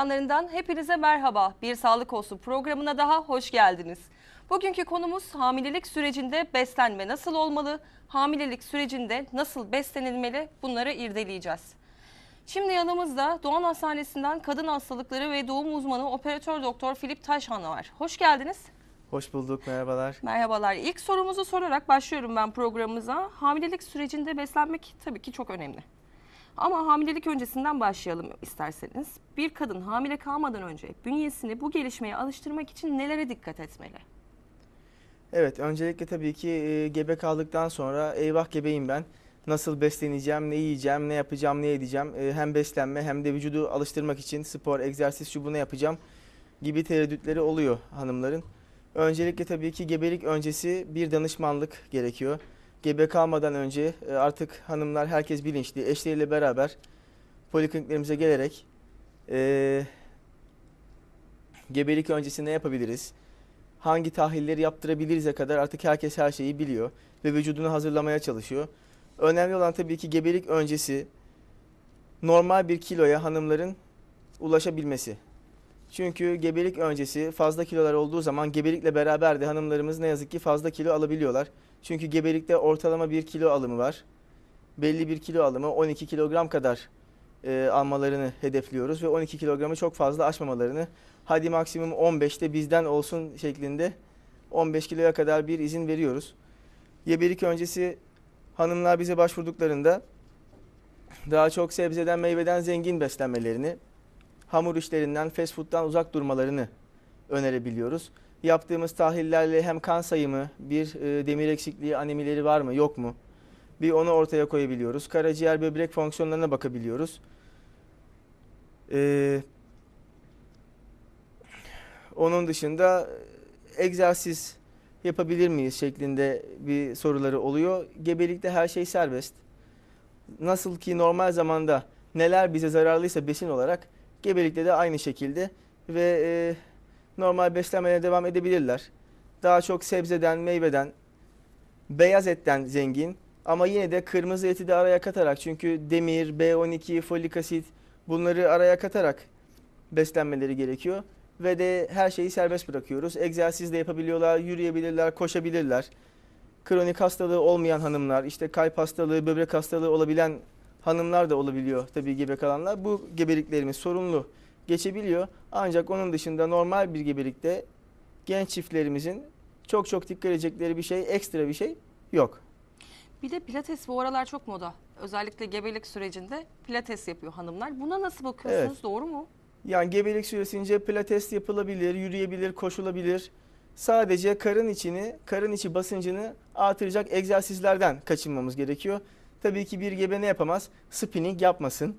Ekranlarından hepinize merhaba. Bir Sağlık Olsun programına daha hoş geldiniz. Bugünkü konumuz hamilelik sürecinde beslenme nasıl olmalı? Hamilelik sürecinde nasıl beslenilmeli? Bunları irdeleyeceğiz. Şimdi yanımızda Doğan Hastanesi'nden kadın hastalıkları ve doğum uzmanı operatör doktor Filip Taşhan var. Hoş geldiniz. Hoş bulduk, merhabalar. Merhabalar. İlk sorumuzu sorarak başlıyorum ben programımıza. Hamilelik sürecinde beslenmek tabii ki çok önemli. Ama hamilelik öncesinden başlayalım isterseniz. Bir kadın hamile kalmadan önce bünyesini bu gelişmeye alıştırmak için nelere dikkat etmeli? Evet, öncelikle tabii ki e, gebe kaldıktan sonra eyvah gebeyim ben. Nasıl besleneceğim, ne yiyeceğim, ne yapacağım, ne edeceğim. E, hem beslenme hem de vücudu alıştırmak için spor, egzersiz şu bunu yapacağım gibi tereddütleri oluyor hanımların. Öncelikle tabii ki gebelik öncesi bir danışmanlık gerekiyor. Gebe kalmadan önce e, artık hanımlar herkes bilinçli, eşleriyle beraber polikliniklerimize gelerek e, gebelik öncesi ne yapabiliriz? hangi tahlilleri yaptırabiliriz'e kadar artık herkes her şeyi biliyor ve vücudunu hazırlamaya çalışıyor. Önemli olan tabii ki gebelik öncesi normal bir kiloya hanımların ulaşabilmesi. Çünkü gebelik öncesi fazla kilolar olduğu zaman gebelikle beraber de hanımlarımız ne yazık ki fazla kilo alabiliyorlar. Çünkü gebelikte ortalama bir kilo alımı var. Belli bir kilo alımı 12 kilogram kadar e, almalarını hedefliyoruz ve 12 kilogramı çok fazla aşmamalarını hadi maksimum 15'te bizden olsun şeklinde 15 kiloya kadar bir izin veriyoruz. Gebelik öncesi hanımlar bize başvurduklarında daha çok sebzeden meyveden zengin beslenmelerini, hamur işlerinden, fast food'dan uzak durmalarını önerebiliyoruz. Yaptığımız tahlillerle hem kan sayımı, bir e, demir eksikliği, anemileri var mı, yok mu? Bir onu ortaya koyabiliyoruz. Karaciğer, böbrek fonksiyonlarına bakabiliyoruz. Ee, onun dışında egzersiz yapabilir miyiz şeklinde bir soruları oluyor. Gebelikte her şey serbest. Nasıl ki normal zamanda neler bize zararlıysa besin olarak gebelikte de aynı şekilde ve e, normal beslenmeye devam edebilirler. Daha çok sebzeden, meyveden, beyaz etten zengin ama yine de kırmızı eti de araya katarak çünkü demir, B12, folik asit bunları araya katarak beslenmeleri gerekiyor ve de her şeyi serbest bırakıyoruz. Egzersiz de yapabiliyorlar, yürüyebilirler, koşabilirler. Kronik hastalığı olmayan hanımlar, işte kalp hastalığı, böbrek hastalığı olabilen hanımlar da olabiliyor tabii gebe kalanlar. Bu gebeliklerimiz sorunlu geçebiliyor. Ancak onun dışında normal bir gebelikte genç çiftlerimizin çok çok dikkat edecekleri bir şey, ekstra bir şey yok. Bir de pilates bu aralar çok moda. Özellikle gebelik sürecinde pilates yapıyor hanımlar. Buna nasıl bakıyorsunuz? Evet. Doğru mu? Yani gebelik süresince pilates yapılabilir, yürüyebilir, koşulabilir. Sadece karın içini, karın içi basıncını artıracak egzersizlerden kaçınmamız gerekiyor. Tabii ki bir gebe ne yapamaz? Spinning yapmasın.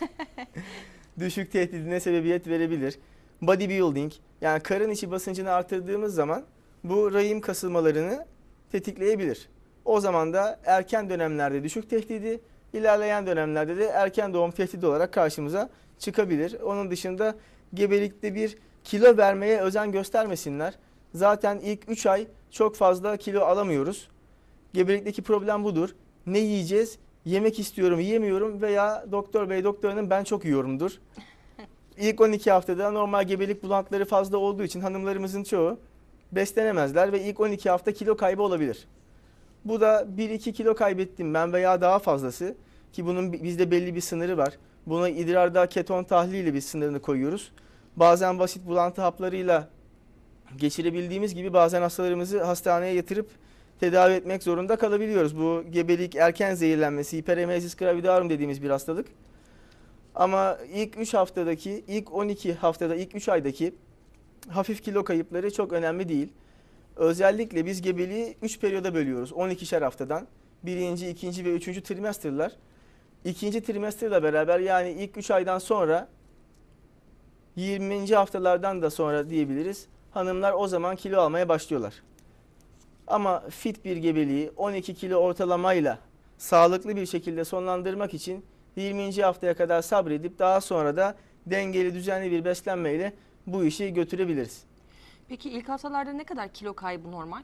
Düşük tehdidine sebebiyet verebilir. Bodybuilding, yani karın içi basıncını artırdığımız zaman bu rahim kasılmalarını tetikleyebilir. O zaman da erken dönemlerde düşük tehdidi, ilerleyen dönemlerde de erken doğum tehdidi olarak karşımıza çıkabilir. Onun dışında gebelikte bir kilo vermeye özen göstermesinler. Zaten ilk 3 ay çok fazla kilo alamıyoruz. Gebelikteki problem budur. Ne yiyeceğiz? Yemek istiyorum, yiyemiyorum veya doktor bey, doktor hanım ben çok yiyorumdur. İlk 12 haftada normal gebelik bulantıları fazla olduğu için hanımlarımızın çoğu beslenemezler ve ilk 12 hafta kilo kaybı olabilir. Bu da 1-2 kilo kaybettim ben veya daha fazlası ki bunun bizde belli bir sınırı var. Buna idrarda keton tahliliyle bir sınırını koyuyoruz. Bazen basit bulantı haplarıyla geçirebildiğimiz gibi bazen hastalarımızı hastaneye yatırıp tedavi etmek zorunda kalabiliyoruz. Bu gebelik erken zehirlenmesi, hiperemezis gravidarum dediğimiz bir hastalık. Ama ilk 3 haftadaki, ilk 12 haftada, ilk 3 aydaki hafif kilo kayıpları çok önemli değil. Özellikle biz gebeliği 3 periyoda bölüyoruz. 12'şer haftadan. Birinci, ikinci ve üçüncü trimesterlar. İkinci trimesterle beraber yani ilk 3 aydan sonra 20. haftalardan da sonra diyebiliriz. Hanımlar o zaman kilo almaya başlıyorlar. Ama fit bir gebeliği 12 kilo ortalamayla sağlıklı bir şekilde sonlandırmak için 20. haftaya kadar sabredip daha sonra da dengeli düzenli bir beslenmeyle bu işi götürebiliriz. Peki ilk haftalarda ne kadar kilo kaybı normal?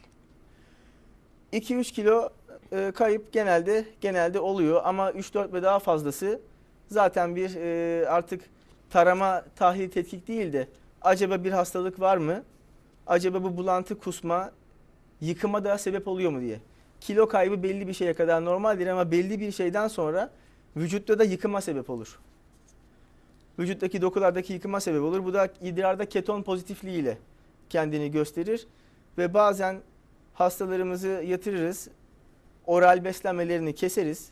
2-3 kilo e, kayıp genelde genelde oluyor ama 3-4 ve daha fazlası zaten bir e, artık tarama, tahlil, tetkik değil de acaba bir hastalık var mı? Acaba bu bulantı, kusma yıkıma da sebep oluyor mu diye. Kilo kaybı belli bir şeye kadar normaldir ama belli bir şeyden sonra vücutta da yıkıma sebep olur. Vücuttaki dokulardaki yıkıma sebep olur. Bu da idrarda keton pozitifliğiyle kendini gösterir ve bazen hastalarımızı yatırırız. Oral beslenmelerini keseriz.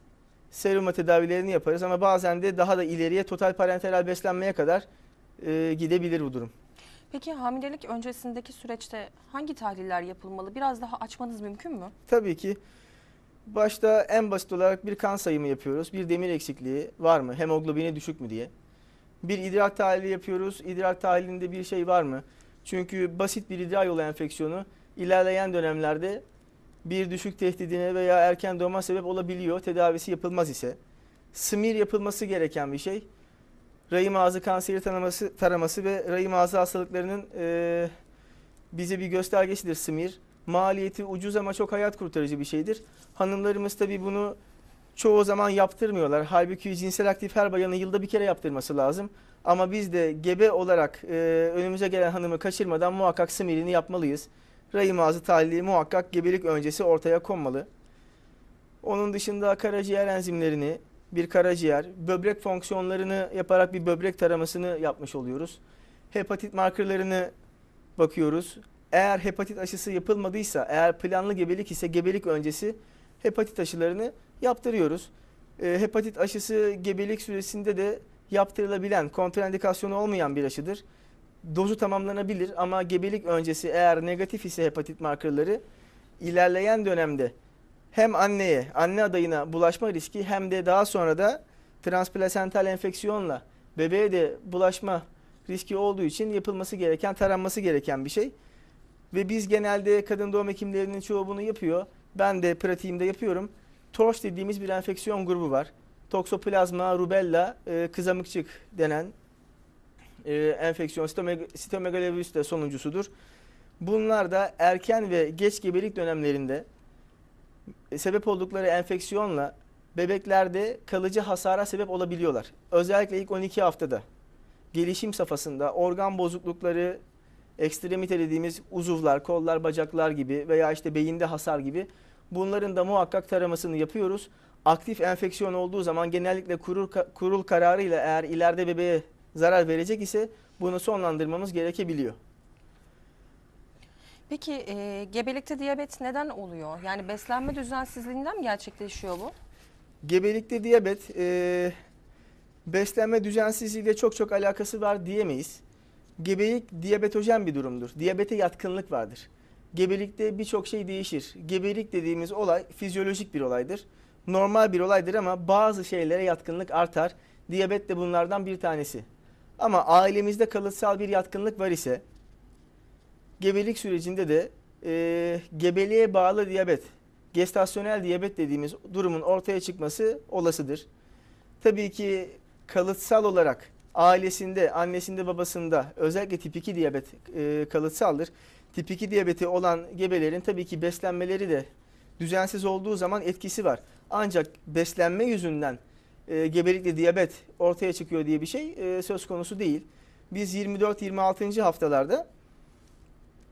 Serum tedavilerini yaparız ama bazen de daha da ileriye total parenteral beslenmeye kadar e, gidebilir bu durum. Peki hamilelik öncesindeki süreçte hangi tahliller yapılmalı? Biraz daha açmanız mümkün mü? Tabii ki başta en basit olarak bir kan sayımı yapıyoruz. Bir demir eksikliği var mı? Hemoglobini düşük mü diye. Bir idrar tahlili yapıyoruz. İdrar tahlilinde bir şey var mı? Çünkü basit bir idrar yolu enfeksiyonu ilerleyen dönemlerde bir düşük tehdidine veya erken doğuma sebep olabiliyor. Tedavisi yapılmaz ise. Smir yapılması gereken bir şey. Rahim ağzı kanseri taraması, taraması ve rahim ağzı hastalıklarının eee, bize bir göstergesidir smir. Maliyeti ucuz ama çok hayat kurtarıcı bir şeydir. Hanımlarımız tabii bunu çoğu zaman yaptırmıyorlar. Halbuki cinsel aktif her bayanın yılda bir kere yaptırması lazım. Ama biz de gebe olarak e, önümüze gelen hanımı kaçırmadan muhakkak smirini yapmalıyız. Rahim ağzı tahlili muhakkak gebelik öncesi ortaya konmalı. Onun dışında karaciğer enzimlerini, bir karaciğer, böbrek fonksiyonlarını yaparak bir böbrek taramasını yapmış oluyoruz. Hepatit markerlarını bakıyoruz. Eğer hepatit aşısı yapılmadıysa, eğer planlı gebelik ise gebelik öncesi hepatit aşılarını yaptırıyoruz. Ee, hepatit aşısı gebelik süresinde de yaptırılabilen, kontraindikasyonu olmayan bir aşıdır. Dozu tamamlanabilir ama gebelik öncesi eğer negatif ise hepatit markerları ilerleyen dönemde hem anneye, anne adayına bulaşma riski hem de daha sonra da transplasental enfeksiyonla bebeğe de bulaşma riski olduğu için yapılması gereken, taranması gereken bir şey. Ve biz genelde kadın doğum hekimlerinin çoğu bunu yapıyor. Ben de pratiğimde yapıyorum. TORCH dediğimiz bir enfeksiyon grubu var. Toxoplasma rubella e, kızamıkçık denen e, enfeksiyon sitomeg- sitomegalovirüs de sonuncusudur. Bunlar da erken ve geç gebelik dönemlerinde sebep oldukları enfeksiyonla bebeklerde kalıcı hasara sebep olabiliyorlar. Özellikle ilk 12 haftada gelişim safhasında organ bozuklukları, ekstremite dediğimiz uzuvlar, kollar, bacaklar gibi veya işte beyinde hasar gibi bunların da muhakkak taramasını yapıyoruz. Aktif enfeksiyon olduğu zaman genellikle kurul, kurul kararıyla eğer ileride bebeğe zarar verecek ise bunu sonlandırmamız gerekebiliyor. Peki e, gebelikte diyabet neden oluyor? Yani beslenme düzensizliğinden mi gerçekleşiyor bu? Gebelikte diyabet e, beslenme düzensizliğiyle çok çok alakası var diyemeyiz. Gebelik diyabetojen bir durumdur. Diyabete yatkınlık vardır. Gebelikte birçok şey değişir. Gebelik dediğimiz olay fizyolojik bir olaydır. Normal bir olaydır ama bazı şeylere yatkınlık artar. Diyabet de bunlardan bir tanesi. Ama ailemizde kalıtsal bir yatkınlık var ise gebelik sürecinde de e, gebeliğe bağlı diyabet, gestasyonel diyabet dediğimiz durumun ortaya çıkması olasıdır. Tabii ki kalıtsal olarak ailesinde, annesinde, babasında özellikle tip 2 diyabet e, kalıtsaldır. Tip 2 diyabeti olan gebelerin tabii ki beslenmeleri de düzensiz olduğu zaman etkisi var. Ancak beslenme yüzünden e, gebelikle diyabet ortaya çıkıyor diye bir şey e, söz konusu değil. Biz 24-26. haftalarda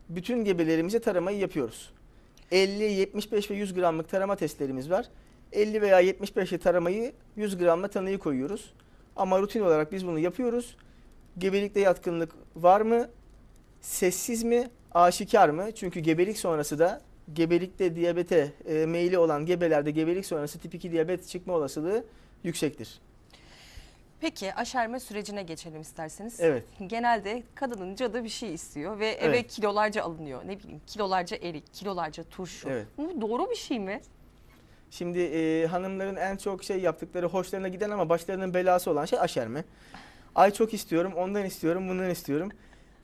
bütün gebelerimize taramayı yapıyoruz. 50, 75 ve 100 gramlık tarama testlerimiz var. 50 veya 75'e taramayı 100 gramla tanıyı koyuyoruz. Ama rutin olarak biz bunu yapıyoruz. Gebelikte yatkınlık var mı? Sessiz mi? Aşikar mı? Çünkü gebelik sonrası da gebelikte diyabete e, meyili olan gebelerde gebelik sonrası tip 2 diyabet çıkma olasılığı yüksektir. Peki aşerme sürecine geçelim isterseniz. Evet. Genelde kadının cadı bir şey istiyor ve eve Evet. kilolarca alınıyor. Ne bileyim kilolarca erik, kilolarca turşu. Evet. Bu doğru bir şey mi? Şimdi e, hanımların en çok şey yaptıkları hoşlarına giden ama başlarının belası olan şey aşerme. Ay çok istiyorum, ondan istiyorum, bundan istiyorum.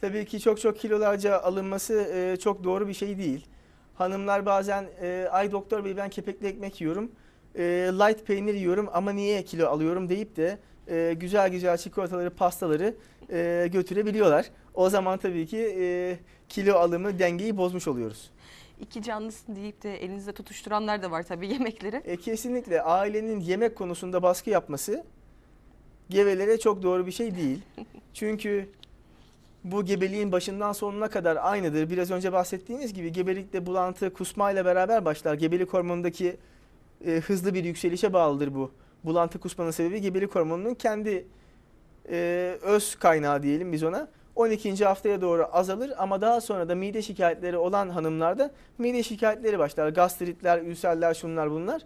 Tabii ki çok çok kilolarca alınması e, çok doğru bir şey değil. Hanımlar bazen e, ay doktor bey ben kepekli ekmek yiyorum, e, light peynir yiyorum ama niye kilo alıyorum deyip de e, güzel güzel çikolataları, pastaları e, götürebiliyorlar. O zaman tabii ki e, kilo alımı dengeyi bozmuş oluyoruz. İki canlısın deyip de elinizde tutuşturanlar da var tabii yemekleri. E, kesinlikle ailenin yemek konusunda baskı yapması gevelere çok doğru bir şey değil. Çünkü bu gebeliğin başından sonuna kadar aynıdır. Biraz önce bahsettiğimiz gibi gebelikte bulantı kusmayla beraber başlar. Gebelik hormonundaki e, hızlı bir yükselişe bağlıdır bu. Bulantı kusmanın sebebi gebelik hormonunun kendi e, öz kaynağı diyelim biz ona. 12. haftaya doğru azalır ama daha sonra da mide şikayetleri olan hanımlarda mide şikayetleri başlar. Gastritler, ülserler, şunlar bunlar.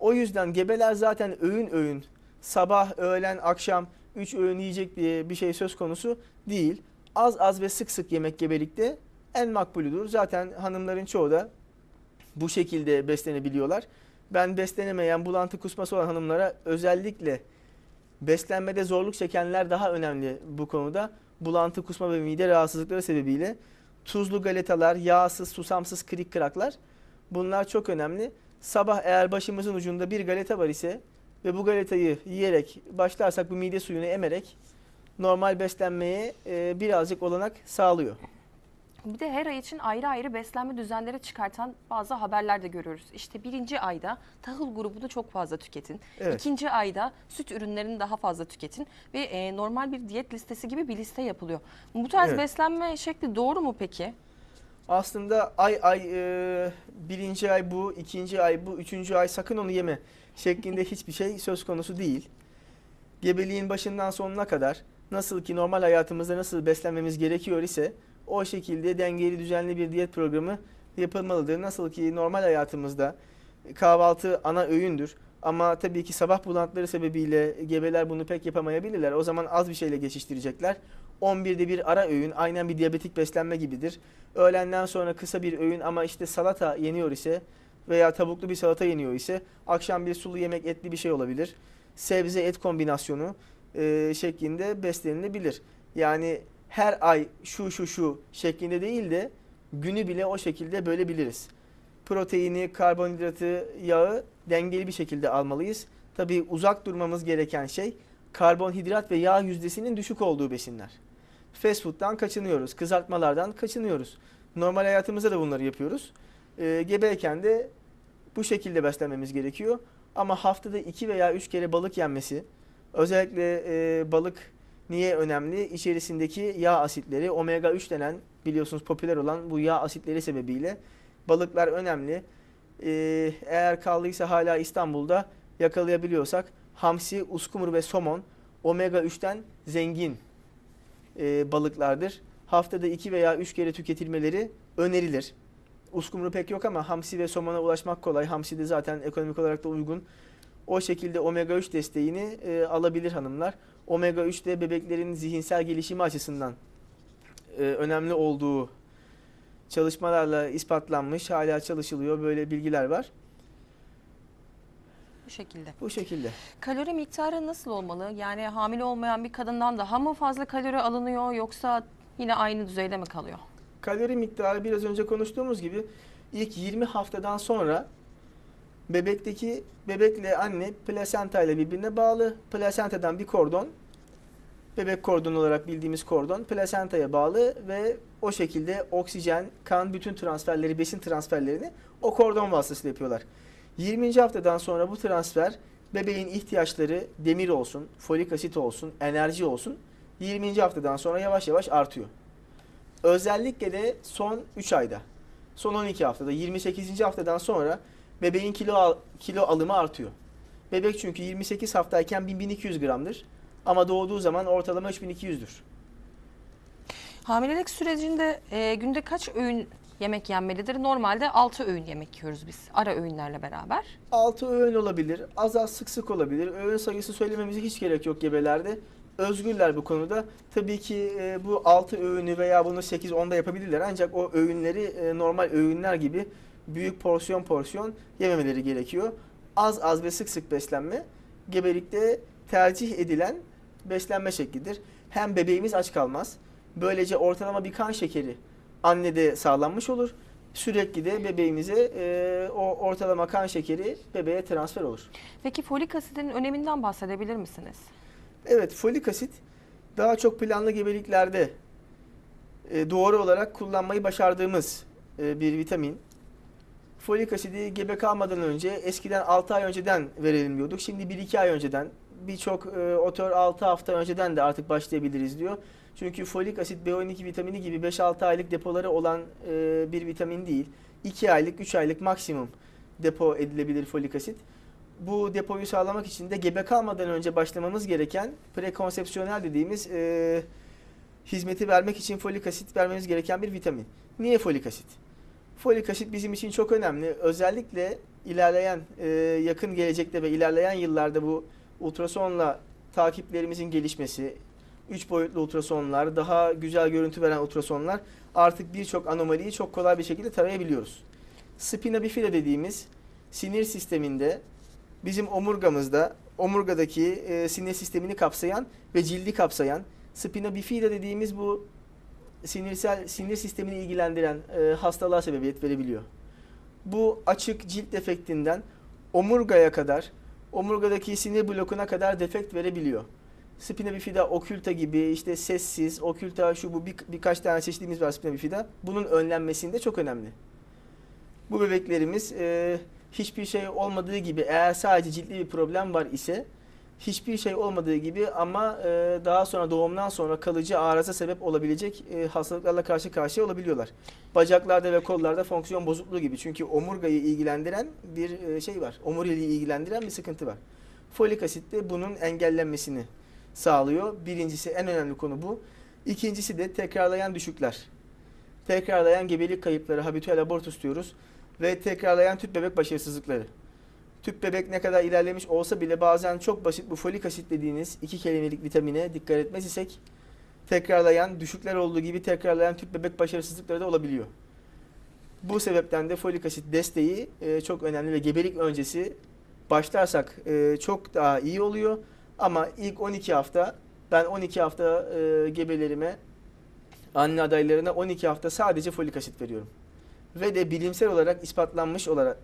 O yüzden gebeler zaten öğün öğün sabah, öğlen, akşam 3 öğün yiyecek diye bir şey söz konusu değil. Az az ve sık sık yemek gebelikte en makbulüdür. Zaten hanımların çoğu da bu şekilde beslenebiliyorlar. Ben beslenemeyen, bulantı kusması olan hanımlara özellikle beslenmede zorluk çekenler daha önemli bu konuda. Bulantı, kusma ve mide rahatsızlıkları sebebiyle tuzlu galetalar, yağsız, susamsız krik kraklar bunlar çok önemli. Sabah eğer başımızın ucunda bir galeta var ise ve bu galetayı yiyerek başlarsak bu mide suyunu emerek normal beslenmeye e, birazcık olanak sağlıyor. Bir de her ay için ayrı ayrı beslenme düzenleri çıkartan bazı haberler de görüyoruz. İşte birinci ayda tahıl grubunu çok fazla tüketin. Evet. İkinci ayda süt ürünlerini daha fazla tüketin. Ve e, normal bir diyet listesi gibi bir liste yapılıyor. Bu tarz Evet. beslenme şekli doğru mu peki? Aslında ay ay e, birinci ay bu, ikinci ay bu, üçüncü ay sakın onu yeme şeklinde hiçbir şey söz konusu değil. Gebeliğin başından sonuna kadar nasıl ki normal hayatımızda nasıl beslenmemiz gerekiyor ise o şekilde dengeli düzenli bir diyet programı yapılmalıdır. Nasıl ki normal hayatımızda kahvaltı ana öğündür. Ama tabii ki sabah bulantıları sebebiyle gebeler bunu pek yapamayabilirler. O zaman az bir şeyle geçiştirecekler. 11'de bir ara öğün aynen bir diyabetik beslenme gibidir. Öğlenden sonra kısa bir öğün ama işte salata yeniyor ise veya tavuklu bir salata yeniyor ise akşam bir sulu yemek etli bir şey olabilir. Sebze et kombinasyonu e, şeklinde beslenilebilir. Yani her ay şu şu şu şeklinde değil de günü bile o şekilde bölebiliriz. Proteini, karbonhidratı, yağı dengeli bir şekilde almalıyız. Tabii uzak durmamız gereken şey karbonhidrat ve yağ yüzdesinin düşük olduğu besinler. Fast food'dan kaçınıyoruz, kızartmalardan kaçınıyoruz. Normal hayatımızda da bunları yapıyoruz. Ee, gebeyken de bu şekilde beslenmemiz gerekiyor. Ama haftada 2 veya 3 kere balık yenmesi, özellikle e, balık niye önemli? İçerisindeki yağ asitleri, omega 3 denen biliyorsunuz popüler olan bu yağ asitleri sebebiyle balıklar önemli. Ee, eğer kaldıysa hala İstanbul'da yakalayabiliyorsak hamsi, uskumru ve somon omega 3'ten zengin e, balıklardır. Haftada 2 veya 3 kere tüketilmeleri önerilir. Uskumru pek yok ama hamsi ve somona ulaşmak kolay. Hamsi de zaten ekonomik olarak da uygun. O şekilde omega 3 desteğini e, alabilir hanımlar. Omega 3 de bebeklerin zihinsel gelişimi açısından e, önemli olduğu çalışmalarla ispatlanmış. Hala çalışılıyor. Böyle bilgiler var. Bu şekilde. Bu şekilde. Kalori miktarı nasıl olmalı? Yani hamile olmayan bir kadından daha mı fazla kalori alınıyor yoksa yine aynı düzeyde mi kalıyor? Kalori miktarı biraz önce konuştuğumuz gibi ilk 20 haftadan sonra bebekteki bebekle anne plasenta ile birbirine bağlı. Plasentadan bir kordon bebek kordonu olarak bildiğimiz kordon plasentaya bağlı ve o şekilde oksijen, kan bütün transferleri, besin transferlerini o kordon vasıtasıyla yapıyorlar. 20. haftadan sonra bu transfer bebeğin ihtiyaçları demir olsun, folik asit olsun, enerji olsun 20. haftadan sonra yavaş yavaş artıyor. Özellikle de son 3 ayda, son 12 haftada, 28. haftadan sonra bebeğin kilo al- kilo alımı artıyor. Bebek çünkü 28 haftayken 1200 gramdır ama doğduğu zaman ortalama 3200'dür. Hamilelik sürecinde e, günde kaç öğün yemek yenmelidir? Normalde 6 öğün yemek yiyoruz biz ara öğünlerle beraber. 6 öğün olabilir, az az sık sık olabilir. Öğün sayısı söylememize hiç gerek yok gebelerde. Özgürler bu konuda. Tabii ki e, bu 6 öğünü veya bunu 8-10'da yapabilirler. Ancak o öğünleri e, normal öğünler gibi büyük porsiyon porsiyon yememeleri gerekiyor. Az az ve sık sık beslenme gebelikte tercih edilen beslenme şeklidir. Hem bebeğimiz aç kalmaz. Böylece ortalama bir kan şekeri annede sağlanmış olur. Sürekli de bebeğimize e, o ortalama kan şekeri bebeğe transfer olur. Peki folik asidin öneminden bahsedebilir misiniz? Evet, folik asit daha çok planlı gebeliklerde e, doğru olarak kullanmayı başardığımız e, bir vitamin. Folik asidi gebe kalmadan önce eskiden 6 ay önceden verelim diyorduk. Şimdi 1-2 ay önceden birçok e, otör 6 hafta önceden de artık başlayabiliriz diyor. Çünkü folik asit B12 vitamini gibi 5-6 aylık depoları olan e, bir vitamin değil. 2 aylık, 3 aylık maksimum depo edilebilir folik asit. Bu depoyu sağlamak için de gebe kalmadan önce başlamamız gereken prekonsepsiyonel dediğimiz e, hizmeti vermek için folik asit vermemiz gereken bir vitamin. Niye folik asit? Folik asit bizim için çok önemli. Özellikle ilerleyen e, yakın gelecekte ve ilerleyen yıllarda bu ultrasonla takiplerimizin gelişmesi, 3 boyutlu ultrasonlar, daha güzel görüntü veren ultrasonlar artık birçok anomaliyi çok kolay bir şekilde tarayabiliyoruz. Spina bifida dediğimiz sinir sisteminde bizim omurgamızda omurgadaki e, sinir sistemini kapsayan ve cildi kapsayan spina bifida dediğimiz bu sinirsel sinir sistemini ilgilendiren e, hastalığa sebebiyet verebiliyor. Bu açık cilt defektinden omurgaya kadar, omurgadaki sinir blokuna kadar defekt verebiliyor. Spina bifida okülta gibi işte sessiz, okülta şu bu bir, birkaç tane çeşitimiz var spina bifida. Bunun önlenmesinde çok önemli. Bu bebeklerimiz e, hiçbir şey olmadığı gibi eğer sadece ciltli bir problem var ise hiçbir şey olmadığı gibi ama e, daha sonra doğumdan sonra kalıcı arıza sebep olabilecek e, hastalıklarla karşı karşıya olabiliyorlar. Bacaklarda ve kollarda fonksiyon bozukluğu gibi. Çünkü omurgayı ilgilendiren bir e, şey var. Omuriliği ilgilendiren bir sıkıntı var. Folik asit de bunun engellenmesini sağlıyor. Birincisi en önemli konu bu. İkincisi de tekrarlayan düşükler. Tekrarlayan gebelik kayıpları, habitual abortus diyoruz. Ve tekrarlayan tüp bebek başarısızlıkları. Tüp bebek ne kadar ilerlemiş olsa bile bazen çok basit bu folik asit dediğiniz iki kelimelik vitamine dikkat etmez isek tekrarlayan, düşükler olduğu gibi tekrarlayan tüp bebek başarısızlıkları da olabiliyor. Bu sebepten de folik asit desteği e, çok önemli ve gebelik öncesi başlarsak e, çok daha iyi oluyor. Ama ilk 12 hafta ben 12 hafta e, gebelerime anne adaylarına 12 hafta sadece folik asit veriyorum. Ve de bilimsel olarak ispatlanmış olarak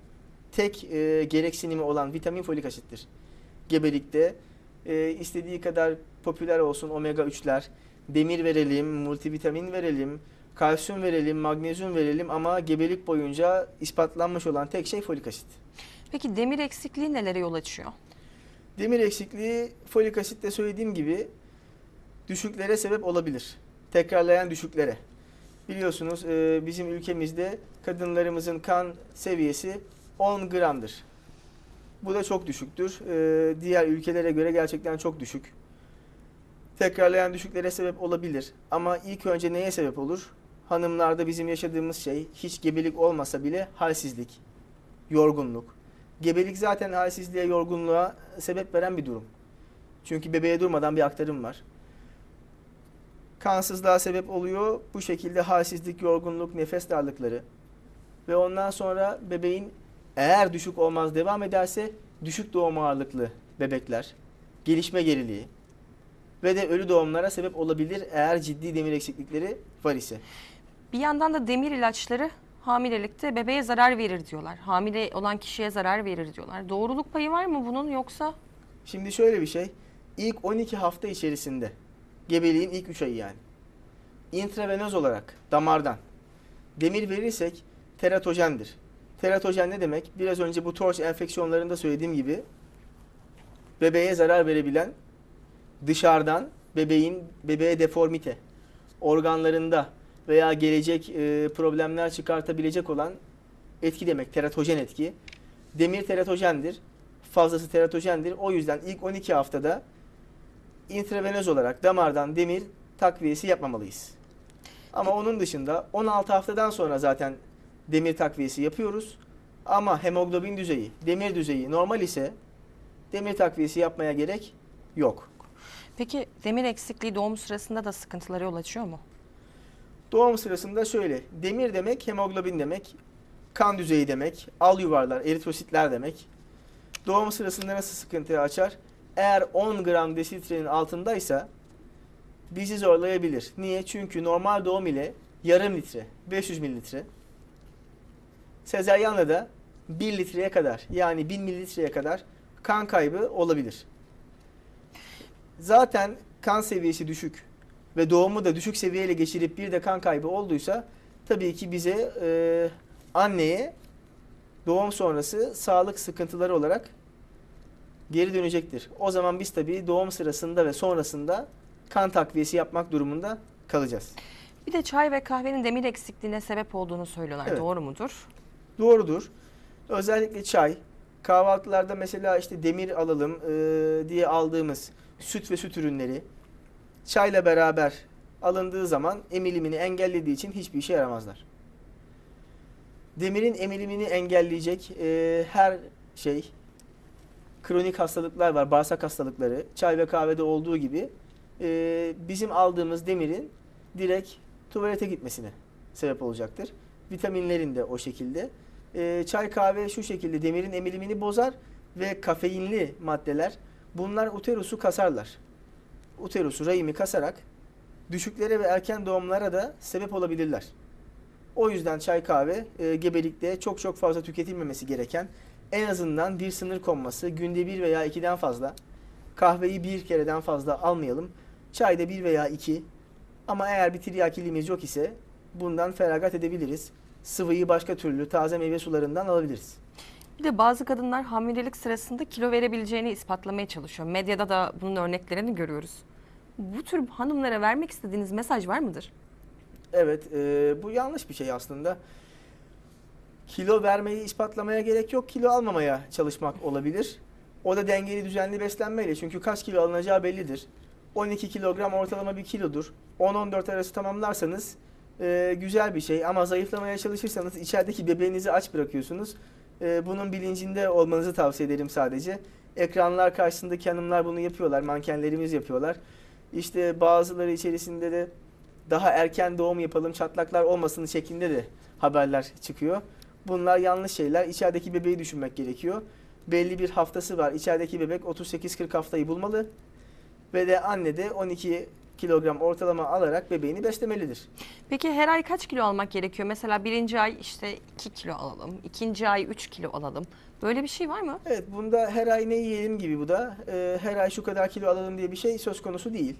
tek e, gereksinimi olan vitamin folik asittir. Gebelikte e, istediği kadar popüler olsun omega 3'ler, demir verelim, multivitamin verelim, kalsiyum verelim, magnezyum verelim ama gebelik boyunca ispatlanmış olan tek şey folik asit. Peki demir eksikliği nelere yol açıyor? Demir eksikliği folik asitte söylediğim gibi düşüklere sebep olabilir. Tekrarlayan düşüklere. Biliyorsunuz e, bizim ülkemizde kadınlarımızın kan seviyesi 10 gramdır. Bu da çok düşüktür. E, diğer ülkelere göre gerçekten çok düşük. Tekrarlayan düşüklere sebep olabilir. Ama ilk önce neye sebep olur? Hanımlarda bizim yaşadığımız şey hiç gebelik olmasa bile halsizlik, yorgunluk. Gebelik zaten halsizliğe, yorgunluğa sebep veren bir durum. Çünkü bebeğe durmadan bir aktarım var. Kansızlığa sebep oluyor. Bu şekilde halsizlik, yorgunluk, nefes darlıkları. Ve ondan sonra bebeğin eğer düşük olmaz devam ederse düşük doğum ağırlıklı bebekler, gelişme geriliği ve de ölü doğumlara sebep olabilir eğer ciddi demir eksiklikleri var ise. Bir yandan da demir ilaçları hamilelikte bebeğe zarar verir diyorlar. Hamile olan kişiye zarar verir diyorlar. Doğruluk payı var mı bunun yoksa? Şimdi şöyle bir şey. İlk 12 hafta içerisinde gebeliğin ilk 3 ayı yani. İntravenöz olarak damardan demir verirsek teratojendir. Teratojen ne demek? Biraz önce bu torç enfeksiyonlarında söylediğim gibi bebeğe zarar verebilen dışarıdan bebeğin bebeğe deformite organlarında veya gelecek e, problemler çıkartabilecek olan etki demek. Teratojen etki. Demir teratojendir. Fazlası teratojendir. O yüzden ilk 12 haftada intravenöz olarak damardan demir takviyesi yapmamalıyız. Ama onun dışında 16 haftadan sonra zaten demir takviyesi yapıyoruz. Ama hemoglobin düzeyi, demir düzeyi normal ise demir takviyesi yapmaya gerek yok. Peki demir eksikliği doğum sırasında da sıkıntılara yol açıyor mu? Doğum sırasında şöyle, demir demek hemoglobin demek, kan düzeyi demek, al yuvarlar, eritrositler demek. Doğum sırasında nasıl sıkıntı açar? Eğer 10 gram desilitrenin altındaysa bizi zorlayabilir. Niye? Çünkü normal doğum ile yarım litre, 500 mililitre. Sezaryenle de 1 litreye kadar yani 1000 mililitreye kadar kan kaybı olabilir. Zaten kan seviyesi düşük ve doğumu da düşük seviyeyle geçirip bir de kan kaybı olduysa tabii ki bize e, anneye doğum sonrası sağlık sıkıntıları olarak geri dönecektir. O zaman biz tabii doğum sırasında ve sonrasında kan takviyesi yapmak durumunda kalacağız. Bir de çay ve kahvenin demir eksikliğine sebep olduğunu söylüyorlar. Evet. Doğru mudur? Doğrudur. Özellikle çay, kahvaltılarda mesela işte demir alalım e, diye aldığımız süt ve süt ürünleri çayla beraber alındığı zaman emilimini engellediği için hiçbir işe yaramazlar. Demirin emilimini engelleyecek e, her şey kronik hastalıklar var, bağırsak hastalıkları, çay ve kahvede olduğu gibi e, bizim aldığımız demirin direkt tuvalete gitmesine sebep olacaktır. Vitaminlerin de o şekilde. E, çay kahve şu şekilde demirin emilimini bozar ve kafeinli maddeler bunlar uterusu kasarlar. Uterusu, rahimi kasarak düşüklere ve erken doğumlara da sebep olabilirler. O yüzden çay kahve e, gebelikte çok çok fazla tüketilmemesi gereken en azından bir sınır konması günde bir veya ikiden fazla kahveyi bir kereden fazla almayalım. Çayda bir veya iki ama eğer bir tiryakiliğimiz yok ise bundan feragat edebiliriz. Sıvıyı başka türlü taze meyve sularından alabiliriz. Bir de bazı kadınlar hamilelik sırasında kilo verebileceğini ispatlamaya çalışıyor. Medyada da bunun örneklerini görüyoruz. Bu tür hanımlara vermek istediğiniz mesaj var mıdır? Evet, e, bu yanlış bir şey aslında. Kilo vermeyi ispatlamaya gerek yok, kilo almamaya çalışmak olabilir. O da dengeli düzenli beslenmeyle çünkü kaç kilo alınacağı bellidir. 12 kilogram ortalama bir kilodur. 10-14 arası tamamlarsanız e, güzel bir şey ama zayıflamaya çalışırsanız içerideki bebeğinizi aç bırakıyorsunuz. E, bunun bilincinde olmanızı tavsiye ederim sadece. Ekranlar karşısındaki hanımlar bunu yapıyorlar, mankenlerimiz yapıyorlar. İşte bazıları içerisinde de daha erken doğum yapalım, çatlaklar olmasın şeklinde de haberler çıkıyor. Bunlar yanlış şeyler. İçerideki bebeği düşünmek gerekiyor. Belli bir haftası var. İçerideki bebek 38-40 haftayı bulmalı. Ve de anne de 12 kilogram ortalama alarak bebeğini beslemelidir. Peki her ay kaç kilo almak gerekiyor? Mesela birinci ay işte 2 kilo alalım, ikinci ay 3 kilo alalım. Böyle bir şey var mı? Evet bunda her ay ne yiyelim gibi bu da. Ee, her ay şu kadar kilo alalım diye bir şey söz konusu değil.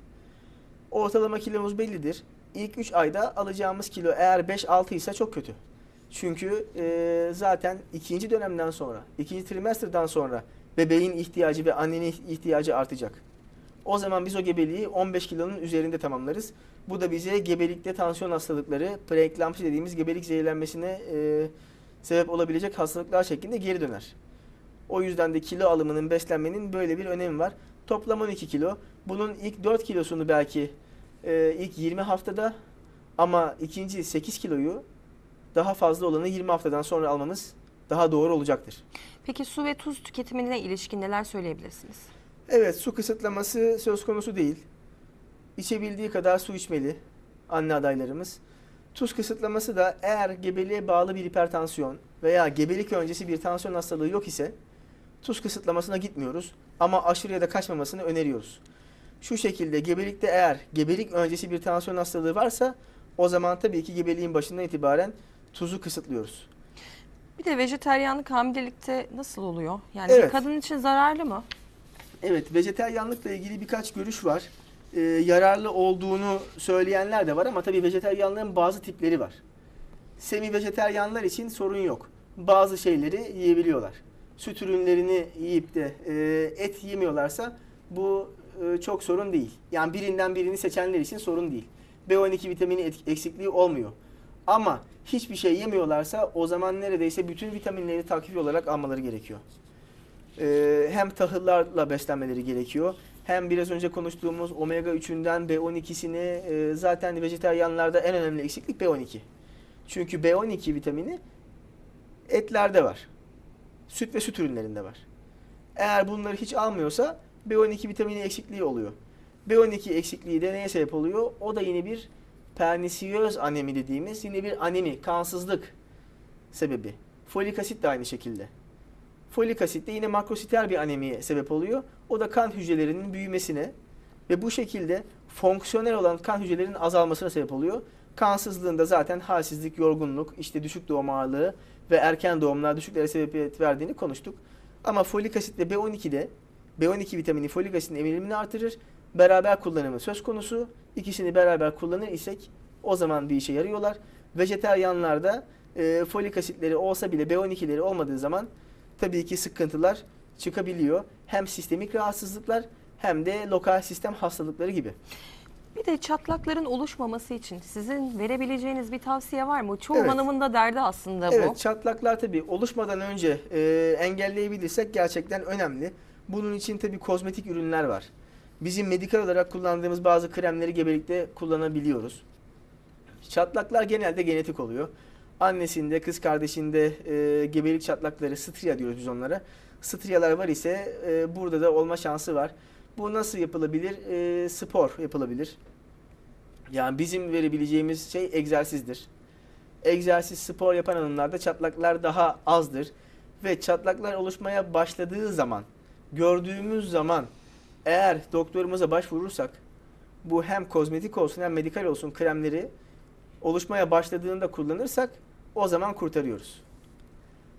Ortalama kilomuz bellidir. İlk 3 ayda alacağımız kilo eğer 5-6 ise çok kötü. Çünkü e, zaten ikinci dönemden sonra, ikinci trimesterdan sonra bebeğin ihtiyacı ve annenin ihtiyacı artacak. O zaman biz o gebeliği 15 kilonun üzerinde tamamlarız. Bu da bize gebelikte tansiyon hastalıkları, preeklamsi dediğimiz gebelik zehirlenmesine e, sebep olabilecek hastalıklar şeklinde geri döner. O yüzden de kilo alımının, beslenmenin böyle bir önemi var. Toplam 12 kilo. Bunun ilk 4 kilosunu belki e, ilk 20 haftada ama ikinci 8 kiloyu daha fazla olanı 20 haftadan sonra almamız daha doğru olacaktır. Peki su ve tuz tüketimine ilişkin neler söyleyebilirsiniz? Evet su kısıtlaması söz konusu değil. İçebildiği kadar su içmeli anne adaylarımız. Tuz kısıtlaması da eğer gebeliğe bağlı bir hipertansiyon veya gebelik öncesi bir tansiyon hastalığı yok ise tuz kısıtlamasına gitmiyoruz ama aşırıya da kaçmamasını öneriyoruz. Şu şekilde gebelikte eğer gebelik öncesi bir tansiyon hastalığı varsa o zaman tabii ki gebeliğin başından itibaren tuzu kısıtlıyoruz. Bir de vejeteryanlık hamilelikte nasıl oluyor? Yani Evet. kadın için zararlı mı? Evet, vejeteryanlıkla ilgili birkaç görüş var. Ee, yararlı olduğunu söyleyenler de var ama tabii vejeteryanlığın bazı tipleri var. Semi vejeteryanlar için sorun yok. Bazı şeyleri yiyebiliyorlar. Süt ürünlerini yiyip de e, et yemiyorlarsa bu e, çok sorun değil. Yani birinden birini seçenler için sorun değil. B12 vitamini eksikliği olmuyor. Ama hiçbir şey yemiyorlarsa o zaman neredeyse bütün vitaminleri takviye olarak almaları gerekiyor. Ee, hem tahıllarla beslenmeleri gerekiyor. Hem biraz önce konuştuğumuz omega 3'ünden B12'sini e, zaten vejeteryanlarda en önemli eksiklik B12. Çünkü B12 vitamini etlerde var. Süt ve süt ürünlerinde var. Eğer bunları hiç almıyorsa B12 vitamini eksikliği oluyor. B12 eksikliği de neye sebep oluyor? O da yine bir pernisiyöz anemi dediğimiz yine bir anemi, kansızlık sebebi. Folik asit de aynı şekilde. Folik asit de yine makrositer bir anemiye sebep oluyor. O da kan hücrelerinin büyümesine ve bu şekilde fonksiyonel olan kan hücrelerinin azalmasına sebep oluyor. Kansızlığında zaten halsizlik, yorgunluk, işte düşük doğum ağırlığı ve erken doğumlar düşüklere sebebiyet verdiğini konuştuk. Ama folik asit ve B12'de B12 vitamini folik asitin emilimini artırır. Beraber kullanımı söz konusu. İkisini beraber kullanır isek o zaman bir işe yarıyorlar. Vejeteryanlarda e, folik asitleri olsa bile B12'leri olmadığı zaman tabii ki sıkıntılar çıkabiliyor. Hem sistemik rahatsızlıklar hem de lokal sistem hastalıkları gibi. Bir de çatlakların oluşmaması için sizin verebileceğiniz bir tavsiye var mı? Çoğu Evet. hanımın da derdi aslında bu. Evet çatlaklar tabii oluşmadan önce e, engelleyebilirsek gerçekten önemli. Bunun için tabii kozmetik ürünler var. Bizim medikal olarak kullandığımız bazı kremleri gebelikte kullanabiliyoruz. Çatlaklar genelde genetik oluyor. Annesinde, kız kardeşinde e, gebelik çatlakları, stria diyoruz biz onlara. Strialar var ise e, burada da olma şansı var. Bu nasıl yapılabilir? E, spor yapılabilir. Yani bizim verebileceğimiz şey egzersizdir egzersiz spor yapan hanımlarda çatlaklar daha azdır. Ve çatlaklar oluşmaya başladığı zaman, gördüğümüz zaman eğer doktorumuza başvurursak bu hem kozmetik olsun hem medikal olsun kremleri oluşmaya başladığında kullanırsak o zaman kurtarıyoruz.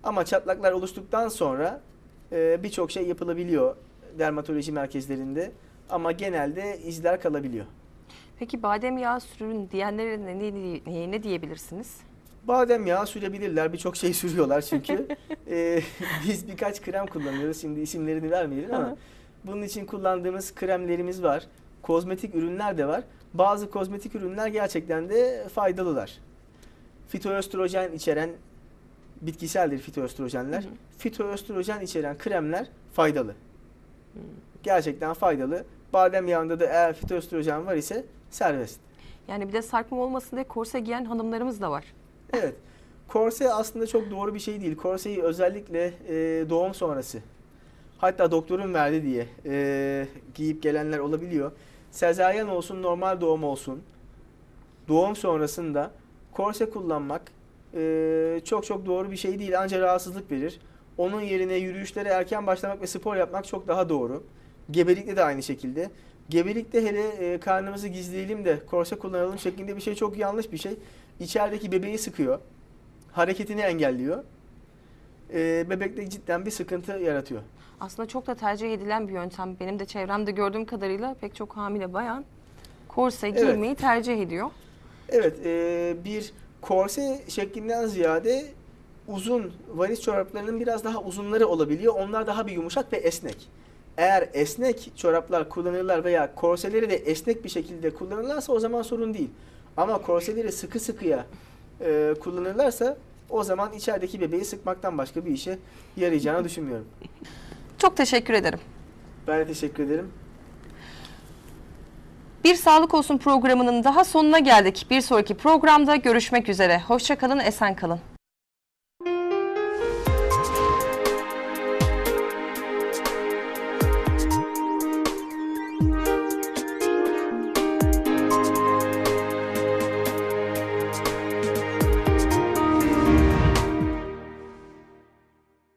Ama çatlaklar oluştuktan sonra e, birçok şey yapılabiliyor dermatoloji merkezlerinde ama genelde izler kalabiliyor. Peki badem yağı sürün diyenlere ne, ne, ne diyebilirsiniz? Badem yağı sürebilirler. Birçok şey sürüyorlar çünkü. Ee, biz birkaç krem kullanıyoruz. Şimdi isimlerini vermeyelim ama bunun için kullandığımız kremlerimiz var. Kozmetik ürünler de var. Bazı kozmetik ürünler gerçekten de faydalılar. Fitoöstrojen içeren bitkiseldir fitoöstrojenler. Hı hı. Fitoöstrojen içeren kremler faydalı. Gerçekten faydalı. Badem yağında da eğer fitoöstrojen var ise serbest. Yani bir de sarkma olmasın diye korse giyen hanımlarımız da var. Evet. Korse aslında çok doğru bir şey değil. Korseyi özellikle e, doğum sonrası. Hatta doktorun verdi diye e, giyip gelenler olabiliyor. Sezaryen olsun, normal doğum olsun. Doğum sonrasında korse kullanmak e, çok çok doğru bir şey değil. Ancak rahatsızlık verir. Onun yerine yürüyüşlere erken başlamak ve spor yapmak çok daha doğru. Gebelikte de aynı şekilde. Gebelikte hele e, karnımızı gizleyelim de korse kullanalım şeklinde bir şey çok yanlış bir şey. İçerideki bebeği sıkıyor. Hareketini engelliyor. E, bebekte cidden bir sıkıntı yaratıyor. Aslında çok da tercih edilen bir yöntem. Benim de çevremde gördüğüm kadarıyla pek çok hamile bayan korse giymeyi tercih ediyor. Evet, e, bir korse şeklinden ziyade uzun varis çoraplarının biraz daha uzunları olabiliyor. Onlar daha bir yumuşak ve esnek. Eğer esnek çoraplar kullanırlar veya korseleri de esnek bir şekilde kullanırlarsa o zaman sorun değil. Ama korseleri sıkı sıkıya e, kullanırlarsa o zaman içerideki bebeği sıkmaktan başka bir işe yarayacağını düşünmüyorum. Çok teşekkür ederim. Ben de teşekkür ederim. Bir Sağlık Olsun programının daha sonuna geldik. Bir sonraki programda görüşmek üzere. Hoşçakalın, esen kalın.